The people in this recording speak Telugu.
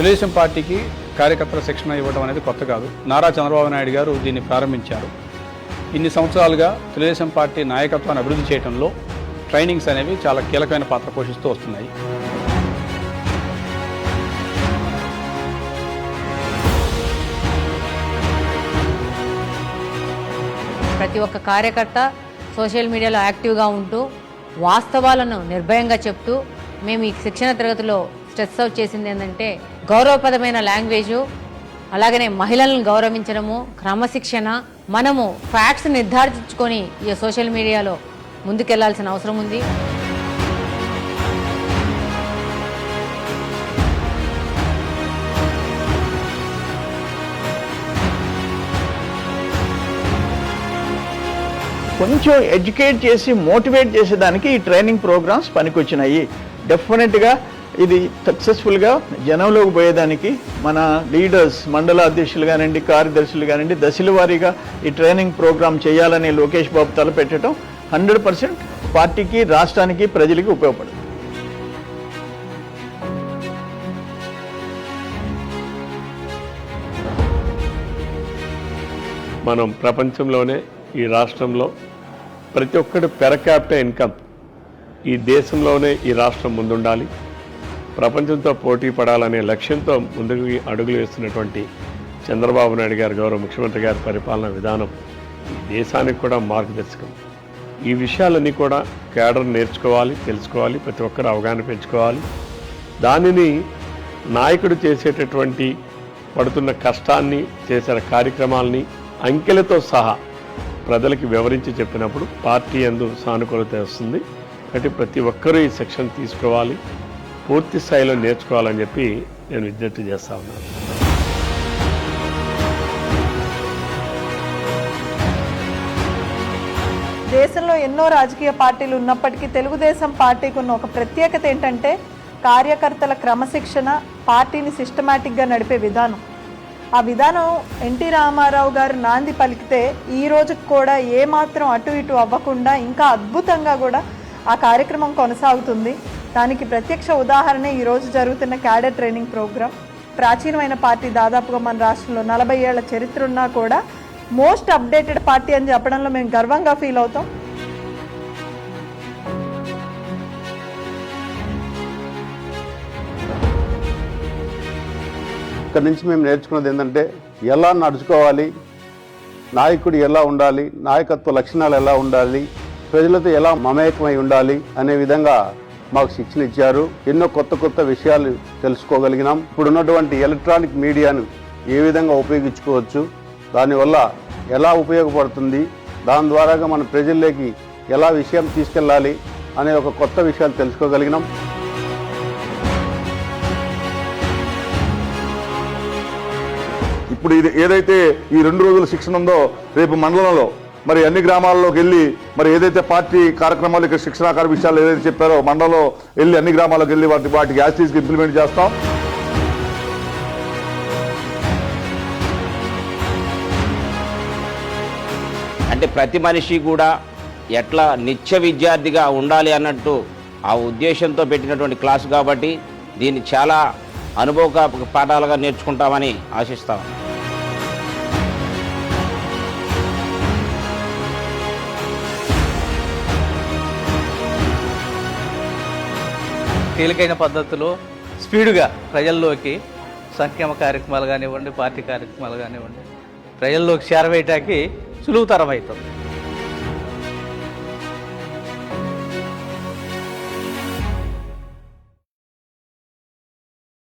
తెలుగుదేశం పార్టీకి కార్యకర్తల శిక్షణ ఇవ్వడం అనేది కొత్త కాదు. నారా చంద్రబాబు నాయుడు గారు దీన్ని ప్రారంభించారు. ఇన్ని సంవత్సరాలుగా తెలుగుదేశం పార్టీ నాయకత్వాన్ని అభివృద్ధి చేయడంలో ట్రైనింగ్స్ అనేవి చాలా కీలకమైన పాత్ర పోషిస్తూ వస్తున్నాయి. ప్రతి ఒక్క కార్యకర్త సోషల్ మీడియాలో యాక్టివ్గా ఉంటూ వాస్తవాలను నిర్భయంగా చెప్తూ మేము ఈ శిక్షణ తరగతిలో స్ట్రెస్ అవుట్ చేసింది ఏంటంటే గౌరవపదమైన లాంగ్వేజు అలాగనే మహిళలను గౌరవించడము క్రమశిక్షణ మనము ఫ్యాక్ట్స్ నిర్ధారించుకొని ఈ సోషల్ మీడియాలో ముందుకెళ్ళాల్సిన అవసరం ఉంది. కొంచెం ఎడ్యుకేట్ చేసి మోటివేట్ చేసేదానికి ఈ ట్రైనింగ్ ప్రోగ్రామ్స్ పనికొచ్చినాయి. డెఫినెట్గా ఇది సక్సెస్ఫుల్గా జనంలోకి పోయేదానికి మన లీడర్స్ మండల అధ్యక్షులు కానివ్వండి కార్యదర్శులు కానివ్వండి దశల వారీగా ఈ ట్రైనింగ్ ప్రోగ్రామ్ చేయాలని లోకేష్ బాబు తలపెట్టడం హండ్రెడ్ పర్సెంట్ పార్టీకి రాష్ట్రానికి ప్రజలకి ఉపయోగపడుతుంది. మనం ప్రపంచంలోనే ఈ రాష్ట్రంలో ప్రతి ఒక్కటి పెర క్యాపిటల్ ఇన్కమ్ ఈ దేశంలోనే ఈ రాష్ట్రం ముందుండాలి. ప్రపంచంతో పోటీ పడాలనే లక్ష్యంతో ముందుకు అడుగులు వేస్తున్నటువంటి చంద్రబాబు నాయుడు గారు గౌరవ ముఖ్యమంత్రి గారి పరిపాలన విధానం ఈ దేశానికి కూడా మార్గదర్శకం. ఈ విషయాలన్నీ కూడా కేడర్ నేర్చుకోవాలి తెలుసుకోవాలి ప్రతి ఒక్కరు అవగాహన పెంచుకోవాలి. దానిని నాయకుడు చేసేటటువంటి పడుతున్న కష్టాన్ని చేసిన కార్యక్రమాల్ని అంకెలతో సహా ప్రజలకి వివరించి చెప్పినప్పుడు పార్టీ అందు సానుకూలత వస్తుంది. కాబట్టి ప్రతి ఒక్కరూ ఈ సెక్షన్ తీసుకోవాలి. పూర్తి స్థాయిలో నేర్చుకోవాలని చెప్పి నేను విజ్ఞప్తి చేస్తా ఉన్నాను. దేశంలో ఎన్నో రాజకీయ పార్టీలు ఉన్నప్పటికీ తెలుగుదేశం పార్టీకి ఉన్న ఒక ప్రత్యేకత ఏంటంటే కార్యకర్తల క్రమశిక్షణ పార్టీని సిస్టమేటిక్గా నడిపే విధానం. ఆ విధానం ఎన్టీ రామారావు గారు నాంది పలికితే ఈ రోజుకు కూడా ఏమాత్రం అటు ఇటు అవ్వకుండా ఇంకా అద్భుతంగా కూడా ఆ కార్యక్రమం కొనసాగుతుంది. దానికి ప్రత్యక్ష ఉదాహరణ ఈరోజు జరుగుతున్న క్యాడర్ ట్రైనింగ్ ప్రోగ్రామ్ ప్రాచీనమైన పార్టీ దాదాపుగా మన రాష్ట్రంలో నలభై ఏళ్ళ చరిత్ర ఉన్నా కూడా మోస్ట్ అప్డేటెడ్ పార్టీ అని చెప్పడంలో మేము గర్వంగా ఫీల్ అవుతాం. ఇక్కడ నుంచి మేము నేర్చుకున్నది ఏంటంటే ఎలా నడుచుకోవాలి నాయకుడు ఎలా ఉండాలి నాయకత్వ లక్షణాలు ఎలా ఉండాలి ప్రజలతో ఎలా మమేకమై ఉండాలి అనే విధంగా మాకు శిక్షణ ఇచ్చారు. ఎన్నో కొత్త కొత్త విషయాలు తెలుసుకోగలిగినాం. ఇప్పుడున్నటువంటి ఎలక్ట్రానిక్ మీడియాను ఏ విధంగా ఉపయోగించుకోవచ్చు? దానివల్ల ఎలా ఉపయోగపడుతుంది? దాని ద్వారాగా మన ప్రజల్లోకి ఎలా విషయం తీసుకెళ్ళాలి? అనే ఒక కొత్త విషయాలు తెలుసుకోగలిగినాం. ఇప్పుడు ఇది ఏదైతే ఈ రెండు రోజుల శిక్షణ ఉందో రేపు మండలంలో మరి అన్ని గ్రామాల్లోకి వెళ్ళి మరి ఏదైతే పార్టీ కార్యక్రమాలు ఇక్కడ శిక్షణాకార విషయాలు ఏదైతే చెప్పారో మండలంలో వెళ్ళి అన్ని గ్రామాలకు వెళ్ళి వాటి వాటికి యాసిటీస్కి ఇంప్లిమెంట్ చేస్తాం. అంటే ప్రతి మనిషి కూడా ఎట్లా నిత్య విద్యార్థిగా ఉండాలి అన్నట్టు ఆ ఉద్దేశంతో పెట్టినటువంటి క్లాసు కాబట్టి దీన్ని చాలా అనుభవ పాఠాలుగా నేర్చుకుంటామని ఆశిస్తాం. తేలికైన పద్ధతిలో స్పీడ్గా ప్రజల్లోకి సంక్షేమ కార్యక్రమాలు కానివ్వండి పార్టీ కార్యక్రమాలు కానివ్వండి ప్రజల్లోకి చేరవేయటానికి సులువుతరం అవుతుంది.